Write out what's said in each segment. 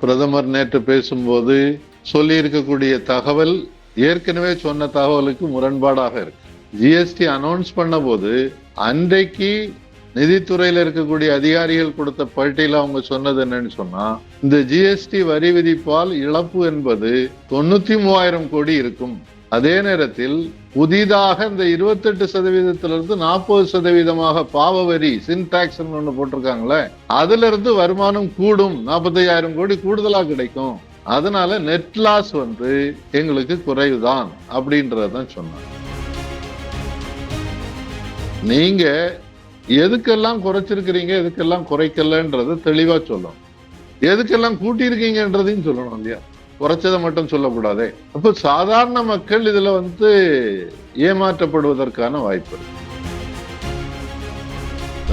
பிரதமர் நேற்று பேசும்போது சொல்லி இருக்கக்கூடிய தகவல் ஏற்கனவே சொன்ன தகவலுக்கு முரண்பாடாக இருக்கு. ஜிஎஸ்டி அனௌன்ஸ் பண்ண போது அன்றைக்கு நிதித்துறையில் இருக்கக்கூடிய அதிகாரிகள் கொடுத்த பட்டியல அவங்க சொன்னது என்னன்னு சொன்னா இந்த ஜிஎஸ்டி வரி விதிப்பால் இழப்பு என்பது தொண்ணூத்தி மூவாயிரம் கோடி இருக்கும். அதே நேரத்தில் புதிதாக இந்த இருபத்தெட்டு சதவீதத்திலிருந்து நாற்பது சதவீதமாக பாவ வரி சின்டாக்ஸ் ஒன்று போட்டிருக்காங்களே அதுல இருந்து வருமானம் கூடும். நாற்பத்தையாயிரம் கோடி கூடுதலா கிடைக்கும். அதனால நெட் லாஸ் வந்து எங்களுக்கு குறைவுதான் அப்படின்றதான் சொன்னாங்க. நீங்க எதுக்கெல்லாம் குறைச்சிருக்கிறீங்க எதுக்கெல்லாம் குறைக்கலன்றது தெளிவா சொல்லணும். எதுக்கெல்லாம் கூட்டியிருக்கீங்கன்றதையும் சொல்லணும் இல்லையா? குறைச்சதை மட்டும் சொல்லக்கூடாதே. அப்போ சாதாரண மக்கள் இதுல வந்து ஏமாற்றப்படுவதற்கான வாய்ப்பு இருக்கு.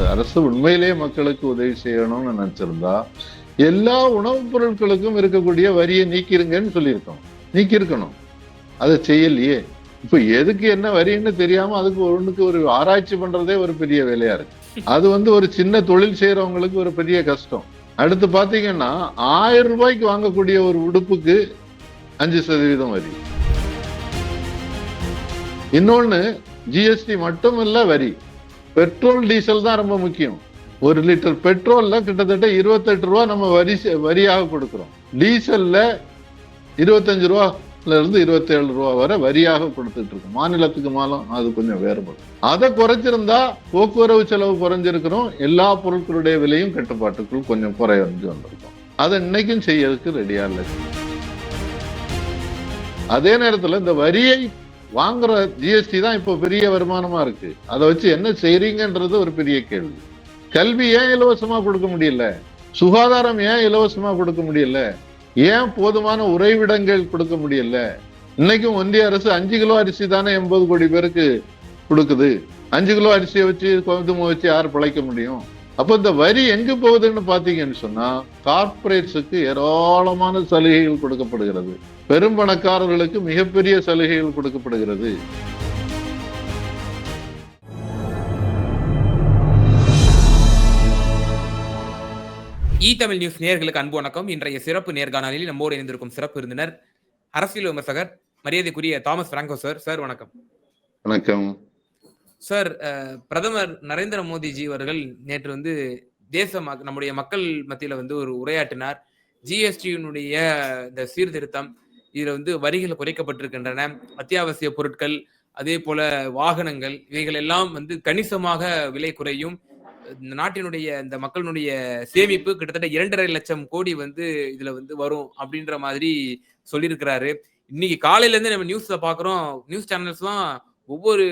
அரசு உண்மையிலேயே மக்களுக்கு உதவி செய்யணும்னு நினைச்சிருந்தா எல்லா உணவுப் பொருட்களுக்கும் இருக்கக்கூடிய வரியை நீக்கிருங்கன்னு சொல்லியிருக்கோம். நீக்கியிருக்கணும். அதை செய்யலையே. இப்ப எதுக்கு என்ன வரின்னு தெரியாம அதுக்கு ஒண்ணுக்கு ஒரு ஆராய்ச்சி பண்றதே ஒரு பெரிய வேலையா இருக்கு. அது வந்து ஒரு சின்ன தொழில் செய்யறவங்களுக்கு ஒரு பெரிய கஷ்டம். அடுத்து பாத்தீங்கன்னா ஆயிரம் ரூபாய்க்கு வாங்கக்கூடிய ஒரு உடுப்புக்கு அஞ்சு சதவீதம் வரி. இன்னொன்னு ஜிஎஸ்டி மட்டும் இல்ல வரி. பெட்ரோல் டீசல் தான் ரொம்ப முக்கியம். ஒரு லிட்டர் பெட்ரோல்ல கிட்டத்தட்ட இருபத்தெட்டு ரூபா நம்ம வரி வரியாக கொடுக்கிறோம். டீசல்ல இருபத்தஞ்சு ரூபா இருந்து இருபத்தேழு ரூபா வரை வரியாக கொடுத்துட்டு இருக்கு மாநிலத்துக்கு மாலம் அது கொஞ்சம் வேறுபடும். அதை குறைச்சிருந்தா போக்குவரவு செலவு குறைஞ்சிருக்கிறோம். எல்லா பொருட்களுடைய விலையும் கட்டுப்பாட்டுக்குள் கொஞ்சம் குறைஞ்சு வந்திருக்கும். அதை இன்னைக்கும் செய்யறதுக்கு ரெடியா இல்லை. அதே நேரத்துல இந்த வரியை வாங்குற ஜிஎஸ்டி தான் இப்போ பெரிய வருமானமா இருக்கு. அதை வச்சு என்ன செய்றீங்கன்றது ஒரு பெரிய கேள்வி. கல்வி ஏன் இலவசமா கொடுக்க முடியல? சுகாதாரம் ஏன் இலவசமா கொடுக்க முடியல? ஏன் போதுமான உறைவிடங்கள் கொடுக்க முடியல? இன்னைக்கும் ஒன்றிய அரசு அஞ்சு கிலோ அரிசி தானே எண்பது கோடி பேருக்கு கொடுக்குது. அஞ்சு கிலோ அரிசியை வச்சு கோதுமை வச்சு யார் பிழைக்க முடியும்? அப்போ இந்த வரி எங்கே போகுதுன்னு பார்த்தீங்கன்னு சொன்னா கார்ப்பரேட்ஸுக்கு ஏராளமான சலுகைகள் கொடுக்கப்படுகிறது. பெரும் பணக்காரர்களுக்கு மிகப்பெரிய சலுகைகள் கொடுக்கப்படுகிறது. இ தமிழ் நியூஸ் நேயர்களுக்கு அன்பு வணக்கம். இன்றைய சிறப்பு நேர்காணலில் நம்மோடு இணைந்திருக்கும் சிறப்பு விருந்தினர் அரசியல் விமர்சகர் மரியாதைக்குரிய தாமஸ் பிராங்கோ சார். சார் வணக்கம். வணக்கம். சார் பிரதமர் நரேந்திர மோடிஜி அவர்கள் நேற்று வந்து தேச நம்முடைய மக்கள் மத்தியில வந்து ஒரு உரையாற்றினார். ஜிஎஸ்டியினுடைய இந்த சீர்திருத்தம் இதுல வந்து வரிகள் குறைக்கப்பட்டிருக்கின்றன. அத்தியாவசிய பொருட்கள் அதே போல வாகனங்கள் இவைகள் எல்லாம் வந்து கணிசமாக விலை குறையும். இந்த நாட்டினுடைய இந்த மக்களினுடைய சேமிப்பு கிட்டத்தட்ட இரண்டரை லட்சம் கோடி வந்து இதுல வந்து வரும் அப்படின்ற மாதிரி சொல்லியிருக்கிறாரு. இன்னைக்கு காலையில இருந்து நம்ம நியூஸ்ல பாக்குறோம் நியூஸ் சேனல்ஸ்லாம் ஒவ்வொரு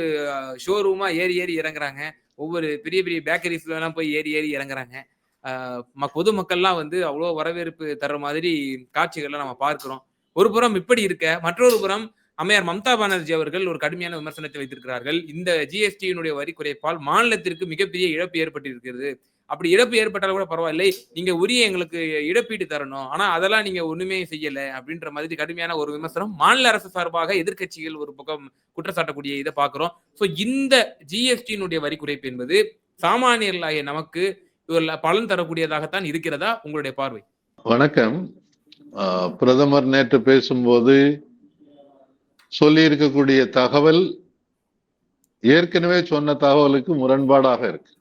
ஷோரூமா ஏறி ஏறி இறங்குறாங்க. ஒவ்வொரு பெரிய பெரிய பேக்கரிஸ்ல எல்லாம் போய் ஏறி ஏறி இறங்குறாங்க. ஆஹ் பொதுமக்கள்லாம் வந்து அவ்வளோ வரவேற்பு தர்ற மாதிரி காட்சிகள்லாம் நம்ம பார்க்கிறோம். ஒரு புறம் இப்படி இருக்க மற்றொரு புறம் அம்மையார் மம்தா பானர்ஜி அவர்கள் ஒரு கடுமையான விமர்சனத்தை வைத்திருக்கிறார்கள். இந்த ஜிஎஸ்டியினுடைய வரி குறைப்பால் மாநிலத்திற்கு மிகப்பெரிய இழப்பு ஏற்பட்டிருக்கிறது. அப்படி இழப்பு ஏற்பட்டாலும் கூட பரவாயில்லை. நீங்க உரிய எங்களுக்கு இழப்பீடு தரணும். ஆனா அதெல்லாம் நீங்க ஒண்ணுமே செய்யல அப்படின்ற மாதிரி கடுமையான ஒரு விமர்சனம் மாநில அரசு சார்பாக எதிர்க்கட்சிகள் ஒரு பக்கம் குற்றச்சாட்டக்கூடிய இதை பாக்குறோம் சோ இந்த ஜிஎஸ்டியினுடைய வரி குறைப்பு என்பது சாமானியர்களாகிய நமக்கு ஒரு பலன் தரக்கூடியதாகத்தான் இருக்கிறதா உங்களுடைய பார்வை? வணக்கம். ஆஹ், பிரதமர் நேற்று பேசும்போது சொல்லி இருக்கக்கூடிய தகவல் ஏற்கனவே சொன்ன தகவலுக்கு முரண்பாடாக இருக்கு.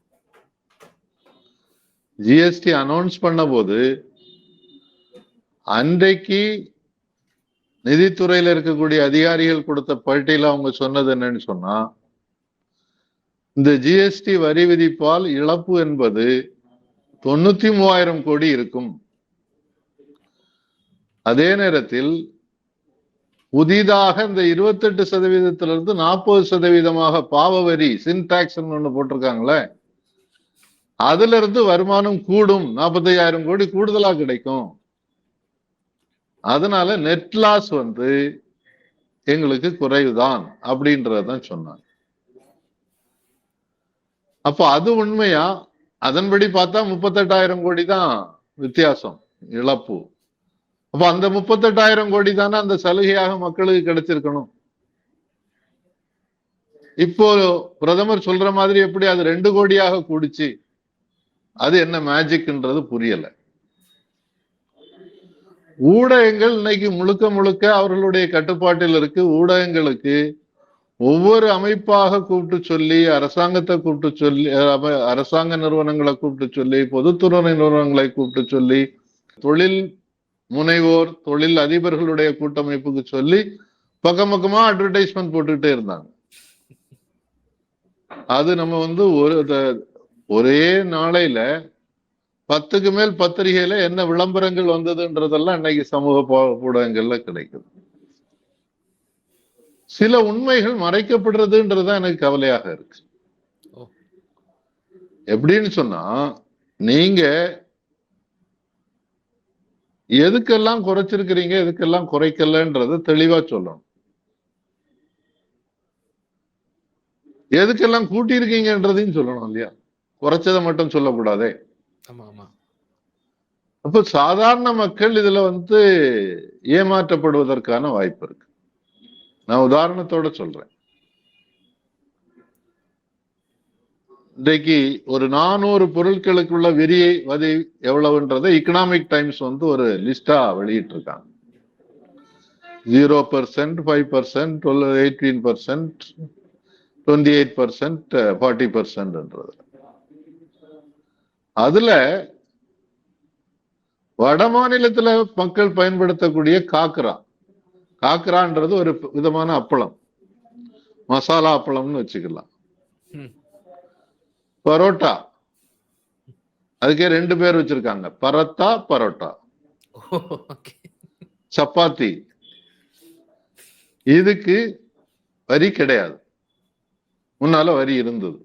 ஜிஎஸ்டி அனௌன்ஸ் பண்ண போது அன்றைக்கு நிதித்துறையில இருக்கக்கூடிய அதிகாரிகள் கொடுத்த பட்டியல அவங்க சொன்னது என்னன்னு சொன்னா இந்த ஜிஎஸ்டி வரி விதிப்பால் இழப்பு என்பது தொண்ணூத்தி மூவாயிரம் கோடி இருக்கும். அதே நேரத்தில் புதிதாக இந்த இருபத்தெட்டு சதவீதத்துல இருந்து நாற்பது சதவீதமாக பாவ வரி சின்டாக்ஸ் ஒண்ணு போட்டிருக்காங்களே அதுல இருந்து வருமானம் கூடும். நாற்பத்தையாயிரம் கோடி கூடுதலா கிடைக்கும். அதனால நெட் லாஸ் வந்து எங்களுக்கு குறைவுதான் அப்படின்றதான் சொன்னாங்க. அப்போ அது உண்மையா? அதன்படி பார்த்தா முப்பத்தெட்டாயிரம் கோடி தான் வித்தியாசம் இழப்பு. அப்ப அந்த முப்பத்தெட்டாயிரம் கோடி தானே அந்த சலுகையாக மக்களுக்கு கிடைச்சிருக்கணும். இப்போ பிரதமர் சொல்ற மாதிரி எப்படி அது ரெண்டு கோடியாக கூடிச்சு? அது என்ன மேஜிக்ன்றது புரியல. ஊடகங்கள் இன்னைக்கு முழுக்க முழுக்க அவர்களுடைய கட்டுப்பாட்டில் இருக்கு. ஊடகங்களுக்கு ஒவ்வொரு அமைப்பாக கூப்பிட்டு சொல்லி அரசாங்கத்தை கூப்பிட்டு சொல்லி அரசாங்க நிறுவனங்களை கூப்பிட்டு சொல்லி பொதுத்துறை நிறுவனங்களை கூப்பிட்டு சொல்லி தொழில் முனைவோர் தொழில் அதிபர்களுடைய கூட்டமைப்புக்கு சொல்லி பக்கம் பக்கமா அட்வர்டைஸ்மெண்ட் போட்டுக்கிட்டே இருந்தாங்க. அது நம்ம வந்து ஒரு ஒரே நாளையில பத்துக்கு மேல் பத்திரிகையில என்ன விளம்பரங்கள் வந்ததுன்றதெல்லாம் இன்னைக்கு சமூக ஊடகங்கள்ல கிடைக்குது. சில உண்மைகள் மறைக்கப்படுறதுன்றதுதான் எனக்கு கவலையாக இருக்கு. எப்படின்னு சொன்னா நீங்க எதுக்கெல்லாம் குறைச்சிருக்கிறீங்க எதுக்கெல்லாம் குறைக்கலன்றத தெளிவா சொல்லணும். எதுக்கெல்லாம் கூட்டியிருக்கீங்கன்றதையும் சொல்லணும் இல்லையா? குறைச்சதை மட்டும் சொல்லக்கூடாதே. ஆமா ஆமா. அப்ப சாதாரண மக்கள் இதுல வந்து ஏமாற்றப்படுவதற்கான வாய்ப்பு இருக்கு. நான் உதாரணத்தோட சொல்றேன். இன்றைக்கு ஒரு நானூறு பொருட்களுக்குள்ள விரியை வதி எவ்வளவுன்றதை எக்கனாமிக் டைம்ஸ் வந்து ஒரு லிஸ்டா வெளியிட்டு இருக்காங்க zero percent five percent twelve eighteen percent twenty eight percent forty பர்சன்ட்ன்றது அதுல வட மாநிலத்துல மக்கள் பயன்படுத்தக்கூடிய காக்ரா. காக்ரான்றது ஒரு விதமான அப்பளம். மசாலா அப்பளம்னு வச்சுக்கலாம். பரோட்டா. அதுக்கே ரெண்டு பேர் வச்சிருக்காங்க. பரத்தா பரோட்டா. சப்பாத்தி. இதுக்கு வரி கிடையாது. முன்னால வரி இருந்தது.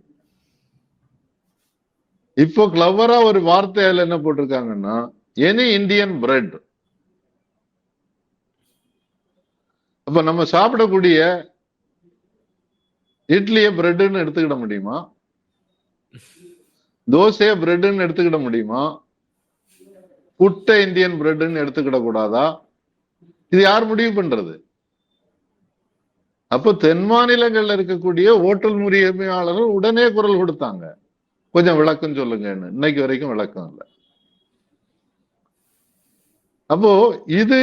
இப்போ கிளவரா ஒரு வார்த்தையில என்ன போட்டிருக்காங்கன்னா எனி இந்தியன் பிரெட் அப்ப நம்ம சாப்பிடக்கூடிய இட்லிய பிரெட்னு எடுத்துக்கிட முடியுமா? தோசைய பிரெட்னு எடுத்துக்கிட முடியுமா? புட்ட இந்தியன் பிரெட்னு எடுத்துக்கிட கூடாதா? இது யார் முடிவு பண்றது? அப்போ தென் மாநிலங்கள்ல இருக்கக்கூடிய ஓட்டல் உரிமையாளர்கள் உடனே குரல் கொடுத்தாங்க. கொஞ்சம் விளக்கம் சொல்லுங்கன்னு. இன்னைக்கு வரைக்கும் விளக்கம் இல்லை. அப்போ இது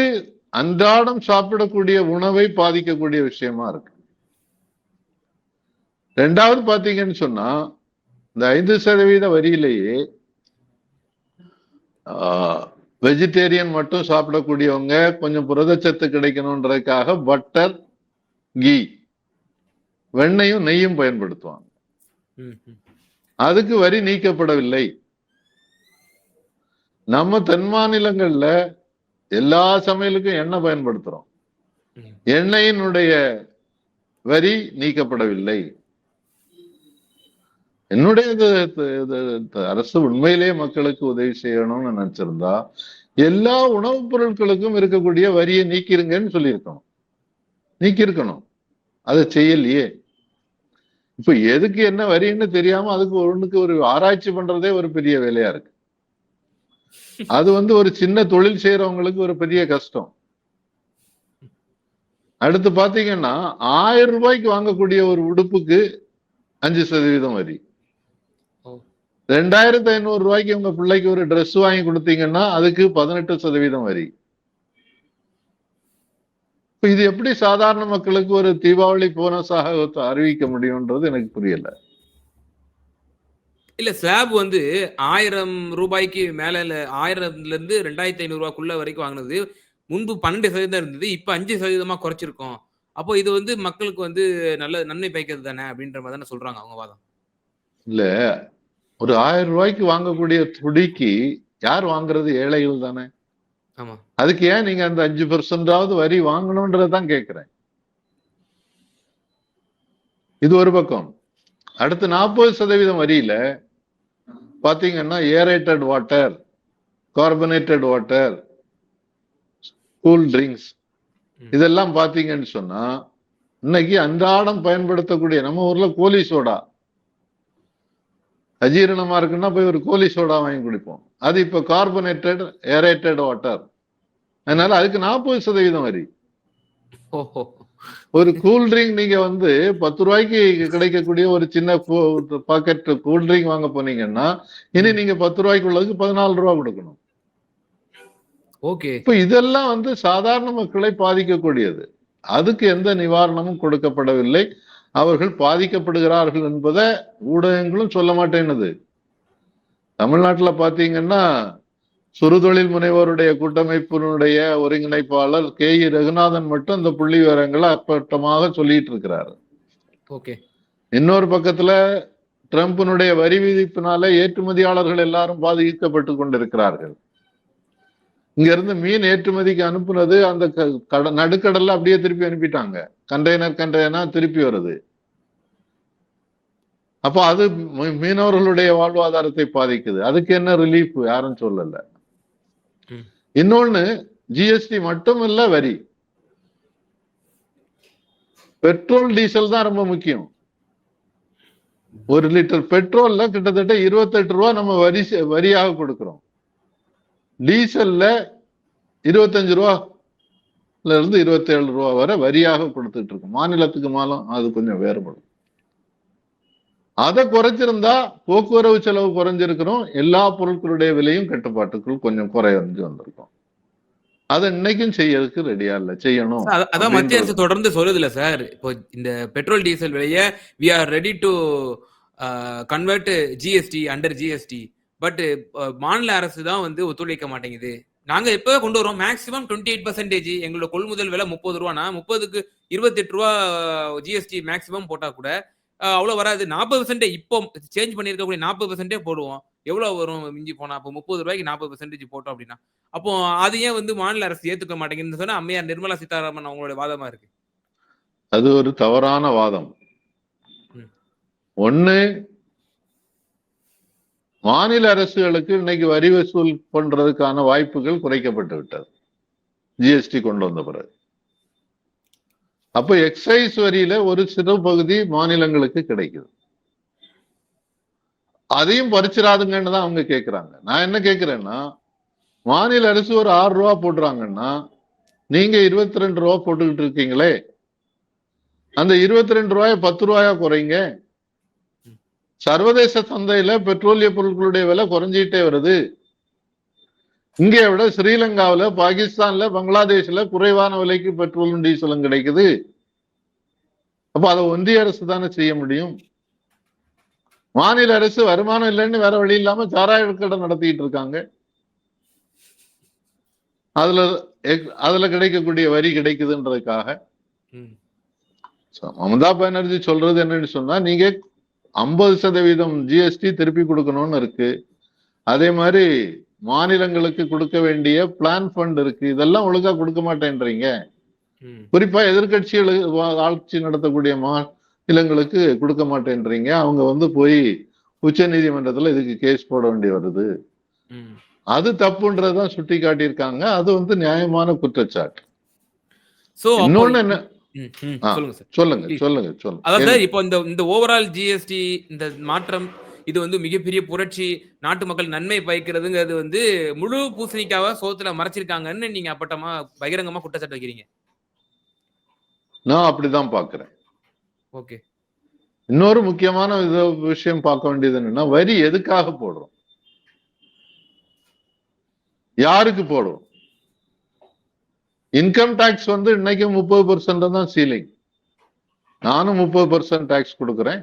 அன்றாடம் சாப்பிடக்கூடிய உணவை பாதிக்கக்கூடிய விஷயமா இருக்கு. ரெண்டாவது பாத்தீங்கன்னு சொன்னா இந்த ஐந்து சதவீத வரியிலேயே வெஜிடேரியன் மட்டும் சாப்பிடக்கூடியவங்க கொஞ்சம் புரதச்சத்து கிடைக்கணுன்றதுக்காக பட்டர் கீ வெண்ணையும் நெய்யும் பயன்படுத்துவாங்க. அதுக்கு வரி நீக்கப்படவில்லை நம்ம தென் மாநிலங்கள்ல எல்லா சமையலுக்கும் எண்ணெய் பயன்படுத்துறோம். எண்ணெயினுடைய வரி நீக்கப்படவில்லை என்னுடைய அரசு உண்மையிலேயே மக்களுக்கு உதவி செய்யணும்னு நினைச்சிருந்தா எல்லா உணவுப் பொருட்களுக்கும் இருக்கக்கூடிய வரியை நீக்கிருங்கன்னு சொல்லியிருக்கணும். நீக்கியிருக்கணும் அதை செய்யலையே. இப்ப எதுக்கு என்ன வரின்னு தெரியாம அதுக்கு ஒண்ணுக்கு ஒரு ஆராய்ச்சி பண்றதே ஒரு பெரிய வேலையா இருக்கு. அது வந்து ஒரு சின்ன தொழில் செய்யறவங்களுக்கு ஒரு பெரிய கஷ்டம். அடுத்து பாத்தீங்கன்னா ஆயிரம் ரூபாய்க்கு வாங்கக்கூடிய ஒரு உடுப்புக்கு அஞ்சு சதவீதம் வரி. ரெண்டாயிரத்தி ஐநூறு ரூபாய்க்கு உங்க பிள்ளைக்கு ஒரு Dress வாங்கி கொடுத்தீங்கன்னா அதுக்கு பதினெட்டு சதவீதம் வரி. இது எப்படி சாதாரண மக்களுக்கு ஒரு தீபாவளி போனஸாக அறிவிக்க முடியும்ன்றது எனக்கு புரியல. இல்ல ஸ்லாப் வந்து ஆயிரம் ரூபாய்க்கு மேல ஆயிரம்ல இருந்து ரெண்டாயிரத்தி ஐநூறு ரூபாய்க்குள்ள வரைக்கும் வாங்கினது முன்பு பன்னெண்டு சதவீதம் இருந்தது இப்ப அஞ்சு சதவீதமா குறைச்சிருக்கோம். அப்போ இது வந்து மக்களுக்கு வந்து நல்ல நன்மை பயக்கிறது தானே அப்படின்ற மாதிரி தானே சொல்றாங்க அவங்க வாதம். இல்ல ஒரு ஆயிரம் ரூபாய்க்கு வாங்கக்கூடிய துடிக்கு யார் வாங்குறது? ஏழைகள் தானே. அதுக்கு ஏன் நீங்க அந்த அஞ்சு பெர்சென்டாவது வரி வாங்கணும்ன்றதான் கேக்குறேன் இது ஒரு பக்கம். அடுத்து நாற்பது சதவீதம் வரியில பாத்தீங்கன்னா aerated water carbonated water cool drinks இதெல்லாம் பாத்தீங்கன்னு சொன்னா இன்னைக்கு அன்றாடம் பயன்படுத்தக்கூடிய நம்ம ஊர்ல கோலி சோடா. அஜீரணமா இருக்குன்னா போய் ஒரு கோலி சோடா வாங்கி குடிப்போம். அது இப்ப கார்பனேட்டட் ஏரேட்டட் வாட்டர் அதனால அதுக்கு நாற்பது சதவீதம் வரி. ஒரு கூல் ட்ரிங்க் நீங்க வந்து பத்து ரூபாய்க்கு கிடைக்கக்கூடிய ஒரு சின்ன பாக்கெட் கூல் ட்ரிங்க் வாங்க போனீங்கன்னா இனி நீங்க பத்து ரூபாய்க்கு உள்ளதுக்கு பதினாலு ரூபா கொடுக்கணும். ஓகே. இப்ப இதெல்லாம் வந்து சாதாரண மக்களை பாதிக்கக்கூடியது. அதுக்கு எந்த நிவாரணமும் கொடுக்கப்படவில்லை. அவர்கள் பாதிக்கப்படுகிறார்கள் என்பதை ஊடகங்களும் சொல்ல மாட்டேன்னுது. தமிழ்நாட்டுல பாத்தீங்கன்னா சுறுதொழில் முனைவோருடைய கூட்டமைப்பினுடைய ஒருங்கிணைப்பாளர் கே. இ. ரகுநாதன் மட்டும் இந்த புள்ளி விவரங்களை அப்பட்டமாக சொல்லிட்டு இருக்கிறாரு. ஓகே. இன்னொரு பக்கத்துல ட்ரம்பினுடைய வரி விதிப்பினால ஏற்றுமதியாளர்கள் எல்லாரும் பாதிக்கப்பட்டு கொண்டிருக்கிறார்கள். இங்க இருந்து மீன் ஏற்றுமதிக்கு அனுப்புனது அந்த நடுக்கடல்ல அப்படியே திருப்பி அனுப்பிட்டாங்க. கண்டெய்னர் கண்டெய்னர் திருப்பி வருது. அப்போ அது மீனவர்களுடைய வாழ்வாதாரத்தை பாதிக்குது. அதுக்கு என்ன ரிலீஃப் யாரும் சொல்லல. இன்னொன்னு ஜிஎஸ்டி மட்டும் இல்ல வரி. பெட்ரோல் டீசல் தான் ரொம்ப முக்கியம். ஒரு லிட்டர் பெட்ரோல்ல கிட்டத்தட்ட இருபத்தெட்டு ரூபா நம்ம வரி வரியாக கொடுக்கிறோம். டீசல்ல இருபத்தஞ்சு ரூபால இருந்து இருபத்தேழு ரூபா வரை வரியாக கொடுத்துட்டு இருக்கோம் மாநிலத்துக்கு மாலம் அது கொஞ்சம் வேறுபடும். அதை குறைச்சிருந்தா போக்குவரவு செலவு குறைஞ்சிருக்கிறோம். எல்லா பொருட்களுடைய விலையும் கட்டுப்பாட்டுக்குள் கொஞ்சம் குறைஞ்சு வந்திருக்கும். அதை இன்னைக்கும் செய்யறதுக்கு ரெடியா இல்ல. செய்யணும் அத- அதான் மத்திய அரசு. தொடர்ந்து சொல்லுதுல சார். இப்போ இந்த பெட்ரோல் டீசல் விலைய we are ready to convert GST under GST but மாநில அரசு தான் வந்து ஒத்துழைக்க மாட்டேங்குது. நாங்க எப்ப கொண்டு வரோம். மேக்ஸிமம் டுவெண்ட்டி எயிட் பர்சன்டேஜ் எங்களோட கொள்முதல் விலை முப்பது ரூபானா முப்பதுக்கு இருபத்தெட்டு ரூபா ஜிஎஸ்டி மேக்ஸிமம் போட்டா கூட அஹ், அவ்வளவு வராது. நாற்பது பர்சன்டே இப்போ சேஞ்ச் பண்ணிருக்கக்கூடிய நாற்பது பர்சன்டே போடுவோம். எவ்வளவு வரும் மிஞ்சி போனா? அப்போ முப்பது ரூபாய்க்கு நாற்பது பர்சன்டேஜ் போட்டோம் அப்படின்னா. அப்போ அது ஏன் வந்து மாநில அரசு ஏத்துக்க மாட்டேங்குதுன்னு சொன்னா அம்மையார் நிர்மலா சீதாராமன் அவங்களோட வாதமா இருக்கு. அது ஒரு தவறான வாதம். ம். மாநில அரசுகளுக்கு இன்னைக்கு வரி வசூல் பண்றதுக்கான வாய்ப்புகள் குறைக்கப்பட்டு விட்டது. ஜிஎஸ்டி கொண்டு வந்த பிறகு. அப்போ எக்ஸைஸ் வரியில ஒரு சிறு பகுதி மாநிலங்களுக்கு கிடைக்குது. அதையும் பறிச்சிடாதுங்கன்னு தான் அவங்க கேக்குறாங்க. நான் என்ன கேக்குறேன்னா மாநில அரசு ஒரு ஆறு ரூபா போடுறாங்கன்னா நீங்க இருபத்தி ரெண்டு ரூபா போட்டுக்கிட்டு இருக்கீங்களே. அந்த இருபத்தி ரெண்டு ரூபாய பத்து ரூபாயா குறைங்க. சர்வதேச சந்தையில பெட்ரோலிய பொருட்களுடைய விலை குறைஞ்சிட்டே வருது. இங்கே விட ஸ்ரீலங்காவுல பாகிஸ்தான்ல பங்களாதேஷ்ல குறைவான விலைக்கு பெட்ரோலும் டீசலும் கிடைக்குது. அப்ப அதை ஒன்றிய அரசு தானே செய்ய முடியும்? மாநில அரசு வருமானம் இல்லைன்னு வேற வழி இல்லாம சாராய கடை நடத்திட்டு இருக்காங்க. அதுல அதுல கிடைக்கக்கூடிய வரி கிடைக்குதுன்றதுக்காக. மமதா பானர்ஜி சொல்றது என்னன்னு சொன்னா நீங்க ஐம்பது சதவீதம் ஜிஎஸ்டி திருப்பி கொடுக்கணும்னு இருக்கு அதே மாதிரி மாநிலங்களுக்கு கொடுக்க வேண்டிய பிளான் ஃபண்ட் இருக்கு இதெல்லாம் ஒழுங்கா கொடுக்க மாட்டேன்றீங்க. குறிப்பா எதிர்கட்சிகள் ஆட்சி நடத்தக்கூடிய மாநிலங்களுக்கு கொடுக்க மாட்டேன்றீங்க அவங்க வந்து போய் உச்ச நீதிமன்றத்துல இதுக்கு கேஸ் போட வேண்டி வருது. அது தப்புன்றதான் சுட்டி காட்டியிருக்காங்க அது வந்து நியாயமான குற்றச்சாட்டு இன்னொன்னு என்ன. சொல்லுங்க சார். சொல்லுங்க சொல்லுங்க சொல்லுங்க. அதாவது சார் இப்போ இந்த இந்த ஓவரால் ஜிஎஸ்டி இந்த மாற்றம் இது வந்து மிகப்பெரிய புரட்சி நாட்டு மக்கள் நன்மை பயக்கிறதுங்கிறது வந்து முழு பூசணிக்காவ சோத்துல மறைச்சிருக்காங்கன்னு நீங்க அப்பட்டமா பகிரங்கமா குற்றச்சாட்டு வைக்கிறீங்க. நான் அப்படிதான் பாக்குறேன். ஓகே. இன்னொரு முக்கியமான விஷயம் பார்க்க வேண்டியது என்னன்னா வரி எதுக்காக போடுறோம்? யாருக்கு போடுறோம்? இன்கம் டாக்ஸ் வந்து இன்னைக்கு முப்பது பர்சன்ட் தான் சீலிங் நானும் முப்பது பர்சன்ட் டாக்ஸ் கொடுக்குறேன்.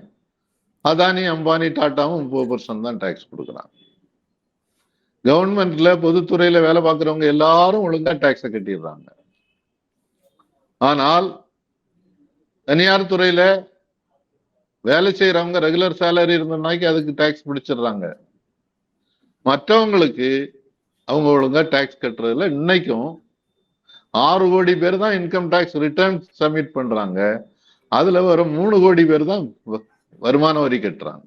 அதானி அம்பானி டாட்டாவும் முப்பது பர்சன்ட் தான் டாக்ஸ் கொடுக்குறாங்க. கவர்மெண்ட்ல பொதுத்துறையில வேலை பார்க்குறவங்க எல்லாரும் ஒழுங்கா டாக்ஸை கட்டிடுறாங்க. ஆனால் தனியார் துறையில வேலை செய்யறவங்க ரெகுலர் சேலரி இருந்தனாக்கி அதுக்கு டாக்ஸ் பிடிச்சிடுறாங்க. மற்றவங்களுக்கு அவங்க ஒழுங்கா டாக்ஸ் கட்டுறதுல இன்னைக்கும் ஆறு கோடி பேர் தான் இன்கம் டேக்ஸ் ரிட்டர்ன் சப்மிட் பண்றாங்க. அதுல வர மூணு கோடி பேர் தான் வ- வருமான வரி கட்டுறாங்க.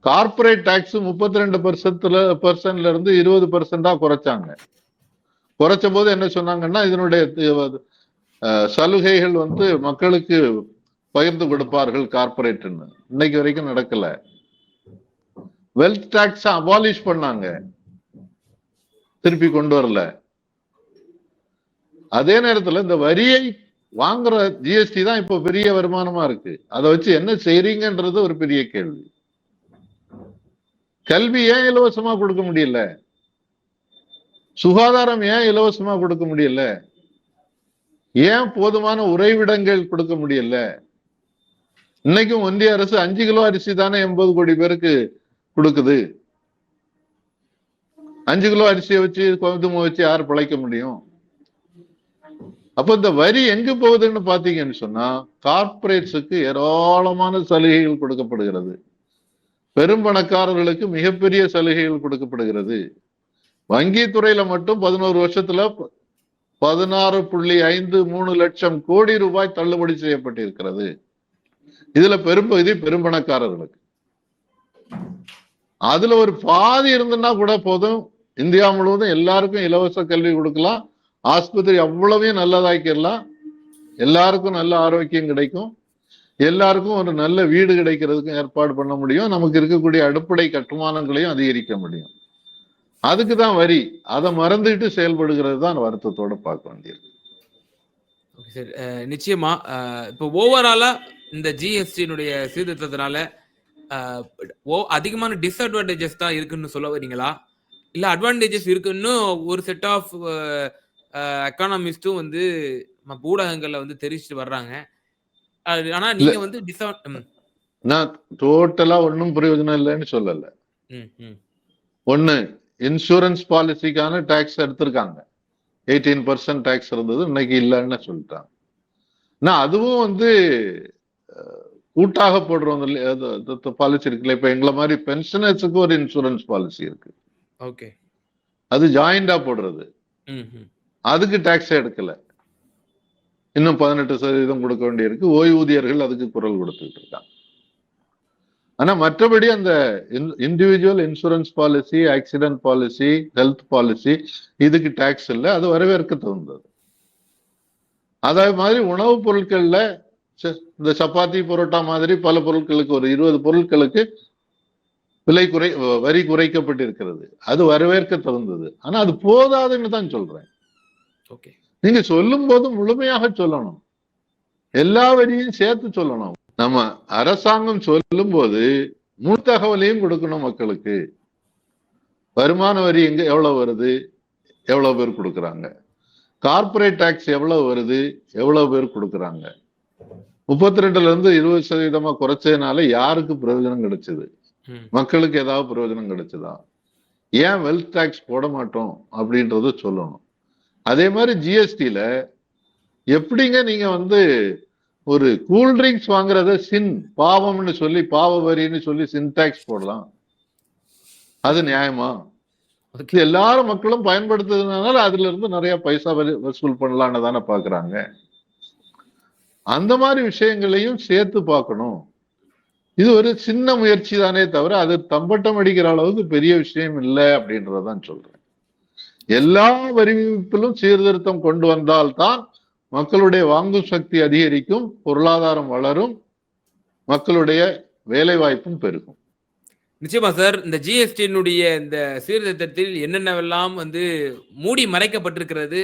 கார்ப்பரேட் டாக்ஸ் முப்பத்தி ரெண்டு பர்சன்ட்ல பர்சன்ட்ல இருந்து இருபது பர்சன்டா குறைச்சாங்க. குறைச்ச போது என்ன சொன்னாங்கன்னா இதனுடைய சலுகைகள் வந்து மக்களுக்கு பகிர்ந்து கொடுப்பார்கள் கார்பரேட்னு இன்னைக்கு வரைக்கும் நடக்கல. வெல்த் டாக்ஸ் அபாலிஷ் பண்ணாங்க. திருப்பி கொண்டு வரல. அதே நேரத்துல இந்த வரியை வாங்குற ஜிஎஸ்டி தான் இப்போ பெரிய வருமானமா இருக்கு. அதை வச்சு என்ன செய்றீங்கன்றது ஒரு பெரிய கேள்வி. கல்வி ஏன் இலவசமா கொடுக்க முடியல? சுகாதாரம் ஏன் இலவசமா கொடுக்க முடியல? ஏன் போதுமான உறைவிடங்கள் கொடுக்க முடியல? இன்னைக்கும் ஒன்றிய அரசு அஞ்சு கிலோ அரிசி தானே எண்பது கோடி பேருக்கு கொடுக்குது. அஞ்சு கிலோ அரிசியை வச்சு கோதுமை வச்சு யார் பிழைக்க முடியும்? அப்ப இந்த வரி எங்க போகுதுன்னு பாத்தீங்கன்னு சொன்னா கார்பரேட்ஸுக்கு ஏராளமான சலுகைகள் கொடுக்கப்படுகிறது. பெரும் பணக்காரர்களுக்கு மிகப்பெரிய சலுகைகள் கொடுக்கப்படுகிறது. வங்கி துறையில மட்டும் பதினோரு வருஷத்துல பதினாறு புள்ளி ஐந்து மூணு லட்சம் கோடி ரூபாய் தள்ளுபடி செய்யப்பட்டிருக்கிறது. இதுல பெரும்பகுதி பெரும்பணக்காரர்களுக்கு அதுல ஒரு பாதி இருந்துன்னா கூட போதும். இந்தியா முழுவதும் எல்லாருக்கும் இலவச கல்வி கொடுக்கலாம். ஆஸ்பத்திரி அவ்வளவையும் நல்லதாக்கிடலாம். எல்லாருக்கும் நல்ல ஆரோக்கியம் கிடைக்கும். எல்லாருக்கும் ஒரு நல்ல வீடு கிடைக்கிறதுக்கும் ஏற்பாடு பண்ண முடியும். நமக்கு இருக்கக்கூடிய அடிப்படை கட்டுமானங்களையும் அதிகரிக்க முடியும். அதுக்கு தான் வரி. அதை மறந்துட்டு செயல்படுகிறது தான் வருத்தத்தோட பார்க்க வேண்டியிருக்கு. ஓகே சார் நிச்சயமா இப்போ ஓவராலா இந்த ஜிஎஸ்டியினுடைய சீர்திருத்தத்தினால ஓ அதிகமான டிஸ்அட்வான்டேஜஸ் தான் இருக்குன்னு சொல்ல வரீங்களா இல்ல அட்வான்டேஜஸ் இருக்குன்னு ஒரு செட் ஆஃப் எக்கானமிஸ்டும் வந்து ஊடகங்கள்ல வந்து தெரிவிச்சுட்டு வர்றாங்க. ஆனா நீங்க வந்து நான் டோட்டலா ஒன்றும் பிரயோஜனம் இல்லைன்னு சொல்லல. ஒண்ணு இன்சூரன்ஸ் பாலிசிக்கான டாக்ஸ் எடுத்திருக்காங்க. எயிட்டீன் பர்சன்ட் டாக்ஸ் இருந்தது இன்னைக்கு இல்லைன்னு சொல்லிட்டாங்க. நான் அதுவும் வந்து கூட்டாக போடுறோம் பாலிசி இருக்குல்ல. இப்ப எங்களை மாதிரி பென்ஷனர்ஸுக்கு ஒரு இன்சூரன்ஸ் பாலிசி இருக்கு. ஓகே. அது ஜாயிண்டா போடுறது. அதுக்கு டாக்ஸ் எடுக்கல. இன்னும் பதினெட்டு சதவீதம் கொடுக்க வேண்டியிருக்கு. ஓய்வூதியர்கள் அதுக்கு குரல் கொடுத்துட்டு இருக்காங்க. ஆனா மற்றபடி அந்த individual insurance policy accident policy health policy இதுக்கு டாக்ஸ் இல்லை. அது வரவேற்க தகுந்தது. அதே மாதிரி உணவுப் பொருட்கள்ல இந்த சப்பாத்தி பரோட்டா மாதிரி பல பொருட்களுக்கு ஒரு இருபது பொருட்களுக்கு விலை குறை வரி குறைக்கப்பட்டிருக்கிறது. அது வரவேற்க தகுந்தது. ஆனா அது போதாதுன்னு தான் சொல்றேன். நீங்க சொல்லும் போது முழுமையாக சொல்லணும். எல்லா வரியும் சேர்த்து சொல்லணும். நம்ம அரசாங்கம் சொல்லும் போது முழு தகவலையும் கொடுக்கணும் மக்களுக்கு. வருமான வரி எங்க எவ்வளவு வருது? எவ்வளவு பேர் கொடுக்கறாங்க? கார்ப்பரேட் டாக்ஸ் எவ்வளவு வருது? எவ்வளவு பேர் கொடுக்கறாங்க? முப்பத்தி ரெண்டுல இருந்து இருபது சதவீதமா குறைச்சதுனால யாருக்கு பிரயோஜனம் கிடைச்சது? மக்களுக்கு ஏதாவது பிரயோஜனம் கிடைச்சதா? ஏன் வெல்த் டாக்ஸ் போட மாட்டோம் அப்படின்றத சொல்லணும். அதே மாதிரி ஜிஎஸ்டில எப்படிங்க நீங்க வந்து ஒரு கூல் ட்ரிங்க்ஸ் வாங்குறத சின் பாவம்னு சொல்லி பாவ வரின்னு சொல்லி சின் டாக்ஸ் போடலாம். அது நியாயமா? இது எல்லாரும் மக்களும் பயன்படுத்துறதுனால அதுல இருந்து நிறைய பைசா வசூல் பண்ணலான்னு தானே பாக்குறாங்க. அந்த மாதிரி விஷயங்களையும் சேர்த்து பார்க்கணும். இது ஒரு சின்ன முயற்சி தானே தவிர அது தம்பட்டம் அடிக்கிற அளவுக்கு பெரிய விஷயம் இல்லை அப்படின்றதான் சொல்றேன். எல்லா வரி விதிப்பிலும் சீர்திருத்தம் கொண்டு வந்தால்தான் மக்களுடைய வாங்கும் சக்தி அதிகரிக்கும் பொருளாதாரம் வளரும் மக்களுடைய வேலை வாய்ப்பும் பெருகும். நிச்சயமா சார் இந்த ஜிஎஸ்டியினுடைய இந்த சீர்திருத்தத்தில் என்னென்னவெல்லாம் வந்து மூடி மறைக்கப்பட்டிருக்கிறது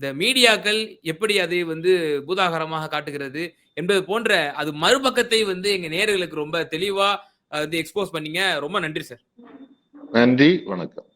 இந்த மீடியாக்கள் எப்படி அதை வந்து பூதாகரமாக காட்டுகிறது என்பது போன்ற அது மறுபக்கத்தை வந்து எங்க நேயர்களுக்கு ரொம்ப தெளிவா வந்து எக்ஸ்போஸ் பண்ணீங்க. ரொம்ப நன்றி சார். நன்றி வணக்கம்.